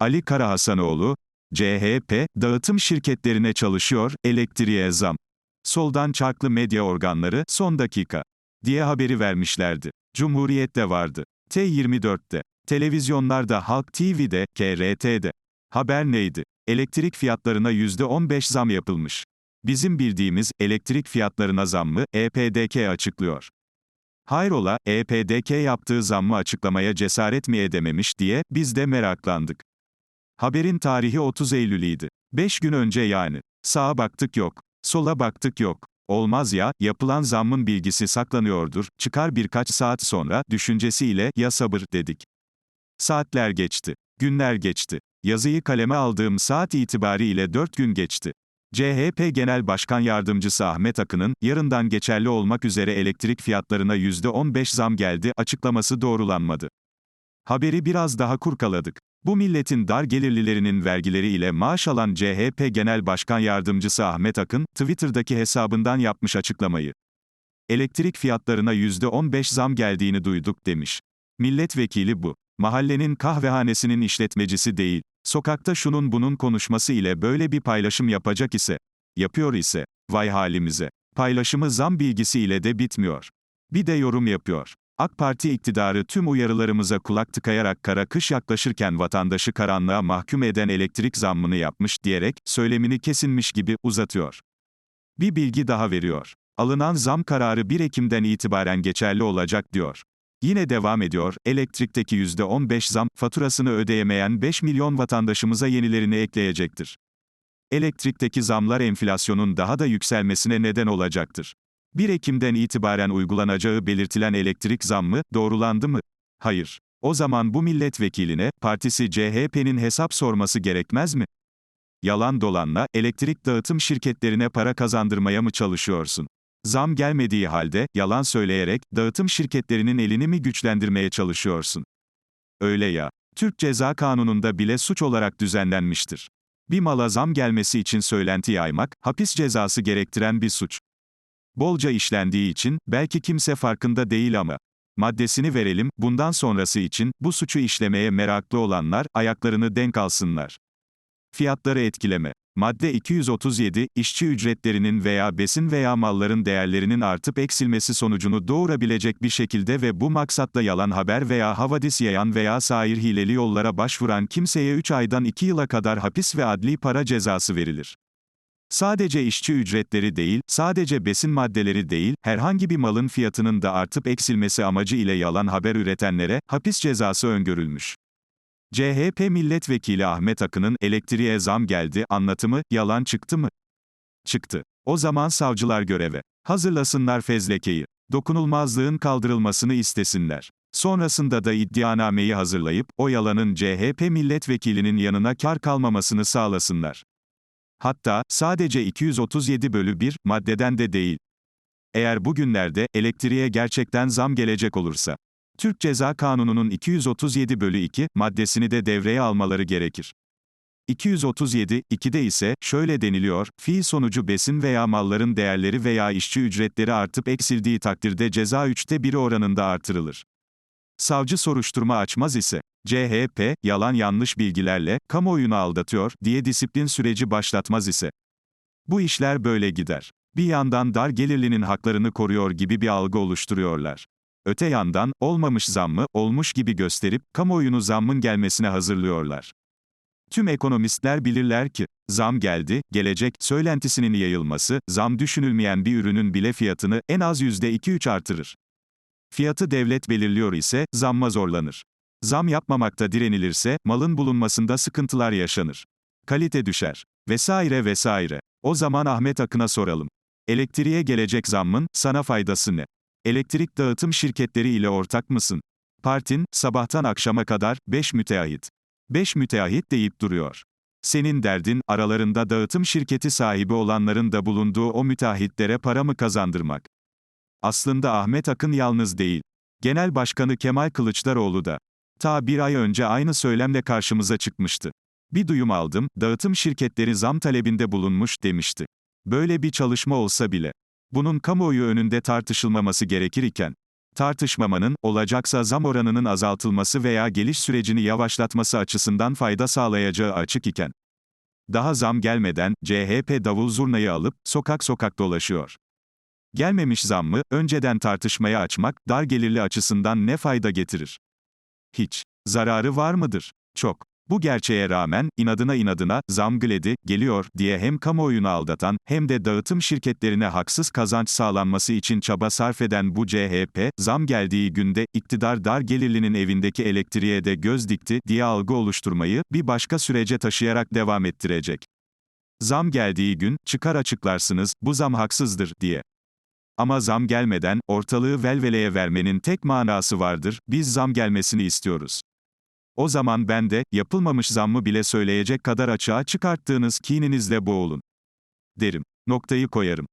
Ali Karahasanoğlu, CHP, dağıtım şirketlerine çalışıyor, elektriğe zam. Soldan çarklı medya organları, son dakika, diye haberi vermişlerdi. Cumhuriyet'te vardı. T24'te. Televizyonlarda Halk TV'de, KRT'de. Haber neydi? Elektrik fiyatlarına %15 zam yapılmış. Bizim bildiğimiz, elektrik fiyatlarına zammı, EPDK açıklıyor. Hayrola, EPDK yaptığı zammı açıklamaya cesaret mi edememiş diye, biz de meraklandık. Haberin tarihi 30 Eylül'iydi. 5 gün önce yani. Sağa baktık yok. Sola baktık yok. Olmaz ya, yapılan zammın bilgisi saklanıyordur, çıkar birkaç saat sonra, düşüncesiyle, ya sabır, dedik. Saatler geçti. Günler geçti. Yazıyı kaleme aldığım saat itibariyle 4 gün geçti. CHP Genel Başkan Yardımcısı Ahmet Akın'ın, yarından geçerli olmak üzere elektrik fiyatlarına %15 zam geldi, açıklaması doğrulanmadı. Haberi biraz daha kurkaladık. Bu milletin dar gelirlilerinin vergileri ile maaş alan CHP Genel Başkan Yardımcısı Ahmet Akın, Twitter'daki hesabından yapmış açıklamayı. Elektrik fiyatlarına %15 zam geldiğini duyduk demiş. Milletvekili bu. Mahallenin kahvehanesinin işletmecisi değil. Sokakta şunun bunun konuşması ile böyle bir paylaşım yapacak ise, yapıyor ise, vay halimize. Paylaşımı zam bilgisi ile de bitmiyor. Bir de yorum yapıyor. AK Parti iktidarı tüm uyarılarımıza kulak tıkayarak kara kış yaklaşırken vatandaşı karanlığa mahkum eden elektrik zammını yapmış diyerek, söylemini kesinmiş gibi uzatıyor. Bir bilgi daha veriyor. Alınan zam kararı 1 Ekim'den itibaren geçerli olacak diyor. Yine devam ediyor, elektrikteki %15 zam, faturasını ödeyemeyen 5 milyon vatandaşımıza yenilerini ekleyecektir. Elektrikteki zamlar enflasyonun daha da yükselmesine neden olacaktır. 1 Ekim'den itibaren uygulanacağı belirtilen elektrik zammı, doğrulandı mı? Hayır. O zaman bu milletvekiline, partisi CHP'nin hesap sorması gerekmez mi? Yalan dolanla, elektrik dağıtım şirketlerine para kazandırmaya mı çalışıyorsun? Zam gelmediği halde, yalan söyleyerek, dağıtım şirketlerinin elini mi güçlendirmeye çalışıyorsun? Öyle ya. Türk Ceza Kanunu'nda bile suç olarak düzenlenmiştir. Bir mala zam gelmesi için söylenti yaymak, hapis cezası gerektiren bir suç. Bolca işlendiği için, belki kimse farkında değil ama. Maddesini verelim, bundan sonrası için, bu suçu işlemeye meraklı olanlar, ayaklarını denk alsınlar. Fiyatları etkileme. Madde 237, işçi ücretlerinin veya besin veya malların değerlerinin artıp eksilmesi sonucunu doğurabilecek bir şekilde ve bu maksatla yalan haber veya havadis yayan veya sair hileli yollara başvuran kimseye 3 aydan 2 yıla kadar hapis ve adli para cezası verilir. Sadece işçi ücretleri değil, sadece besin maddeleri değil, herhangi bir malın fiyatının da artıp eksilmesi amacı ile yalan haber üretenlere, hapis cezası öngörülmüş. CHP milletvekili Ahmet Akın'ın elektriğe zam geldi anlatımı yalan çıktı mı? Çıktı. O zaman savcılar göreve. Hazırlasınlar fezlekeyi. Dokunulmazlığın kaldırılmasını istesinler. Sonrasında da iddianameyi hazırlayıp o yalanın CHP milletvekilinin yanına kar kalmamasını sağlasınlar. Hatta sadece 237 bölü 1 maddeden de değil. Eğer bugünlerde elektriğe gerçekten zam gelecek olursa Türk Ceza Kanunu'nun 237 bölü 2 maddesini de devreye almaları gerekir. 237, 2'de ise, şöyle deniliyor, fiil sonucu besin veya malların değerleri veya işçi ücretleri artıp eksildiği takdirde ceza 3'te 1 oranında artırılır. Savcı soruşturma açmaz ise, CHP, yalan yanlış bilgilerle, kamuoyunu aldatıyor, diye disiplin süreci başlatmaz ise. Bu işler böyle gider. Bir yandan dar gelirlinin haklarını koruyor gibi bir algı oluşturuyorlar. Öte yandan, olmamış zammı, olmuş gibi gösterip, kamuoyunu zammın gelmesine hazırlıyorlar. Tüm ekonomistler bilirler ki, zam geldi, gelecek, söylentisinin yayılması, zam düşünülmeyen bir ürünün bile fiyatını, en az %2-3 artırır. Fiyatı devlet belirliyor ise, zamma zorlanır. Zam yapmamakta direnilirse, malın bulunmasında sıkıntılar yaşanır. Kalite düşer. Vesaire vesaire. O zaman Ahmet Akın'a soralım. Elektriğe gelecek zammın, sana faydası ne? Elektrik dağıtım şirketleri ile ortak mısın? Partin, sabahtan akşama kadar, 5 müteahhit. 5 müteahhit deyip duruyor. Senin derdin, aralarında dağıtım şirketi sahibi olanların da bulunduğu o müteahhitlere para mı kazandırmak? Aslında Ahmet Akın yalnız değil. Genel Başkanı Kemal Kılıçdaroğlu da. Ta bir ay önce aynı söylemle karşımıza çıkmıştı. Bir duyum aldım, dağıtım şirketleri zam talebinde bulunmuş demişti. Böyle bir çalışma olsa bile. Bunun kamuoyu önünde tartışılmaması gerekir iken, Tartışmamanın, olacaksa zam oranının azaltılması veya geliş sürecini yavaşlatması açısından fayda sağlayacağı açık iken. Daha zam gelmeden, CHP davul zurnayı alıp, sokak sokak dolaşıyor. Gelmemiş zam mı, önceden tartışmaya açmak, dar gelirli açısından ne fayda getirir? Hiç. Zararı var mıdır? Çok. Bu gerçeğe rağmen, inadına inadına, zam gledi, geliyor, diye hem kamuoyunu aldatan, hem de dağıtım şirketlerine haksız kazanç sağlanması için çaba sarf eden bu CHP, zam geldiği günde, iktidar dar gelirlinin evindeki elektriğe de göz dikti, diye algı oluşturmayı, bir başka sürece taşıyarak devam ettirecek. Zam geldiği gün, çıkar açıklarsınız, bu zam haksızdır, diye. Ama zam gelmeden, ortalığı velveleye vermenin tek manası vardır, biz zam gelmesini istiyoruz. O zaman ben de, yapılmamış zammı bile söyleyecek kadar açığa çıkarttığınız kininizle boğulun. Derim. Noktayı koyarım.